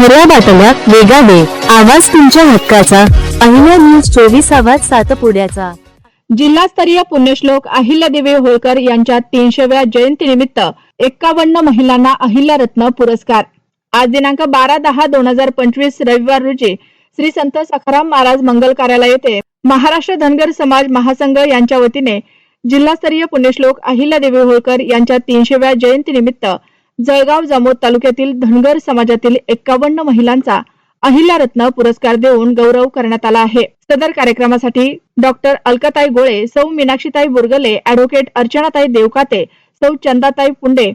खऱ्या बातम्या वेगाने आवाज तुमच्या हक्काचा. अहिल्या न्यूज चोवीस आवाज सातपुड्याचा जिल्हास्तरीय पुण्यश्लोक अहिल्यादेवी होळकर यांच्या तीनशेव्या जयंतीनिमित्त एक्कावन्न महिलांना अहिल्यारत्न पुरस्कार. आज दिनांक बारा दहा दोन हजार पंचवीस रविवार रोजी श्री संत सखाराम महाराज मंगल कार्यालय येथे महाराष्ट्र धनगर समाज महासंघ यांच्या वतीने जिल्हास्तरीय पुण्यश्लोक अहिल्यादेवी होळकर यांच्या तीनशेव्या जयंतीनिमित्त जळगाव जामोद तालुक्यातील धनगर समाजातील एक्कावन्न महिलांचा अहिल्यारत्न पुरस्कार देऊन गौरव करण्यात आला आहे. सदर कार्यक्रमासाठी डॉक्टर अलकाताई गोळे सौ मीनाक्षीताई बुरगले ऍडव्होकेट अर्चनाताई देवकाते सौ चंदाताई पुंडे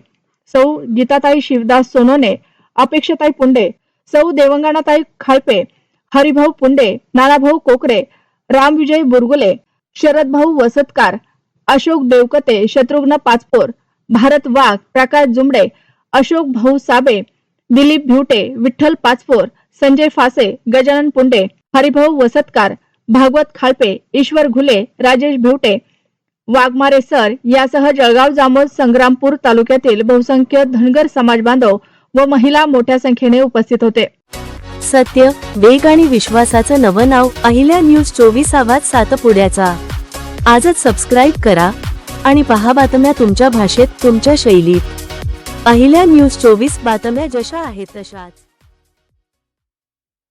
सौ गीताताई शिवदास सोनोने अपेक्षाताई पुंडे सौ देवंगणाताई खाळपे हरिभाऊ पुंडे नानाभाऊ कोकरे रामविजय बुरगुले शरदभाऊ वसतकार अशोक देवकते शत्रुघ्न पाचपोर भारत वाघ प्रकाश जुमडे अशोक भाऊ साबे दिलीप भिवटे विठ्ठल पाचपोर संजय फासे गजानन पुंडे हरिभाऊ वसतकार भागवत खाळपे ईश्वर घुले राजेश भिवटे वाघमारे सर यासह जळगाव जामोद संग्रामपूर तालुक्यातील बहुसंख्य धनगर समाज बांधव व महिला मोठ्या संख्येने उपस्थित होते. सत्य वेग आणि विश्वासाचं नवं नाव अहिल्या न्यूज चोवीस आवाज सातपुड्याचा. आजच सबस्क्राईब करा आणि पहा बातम्या तुमच्या भाषेत तुमच्या शैलीत. पहिल्या न्यूज चोवीस बातम्या जशा आहेत तशाच.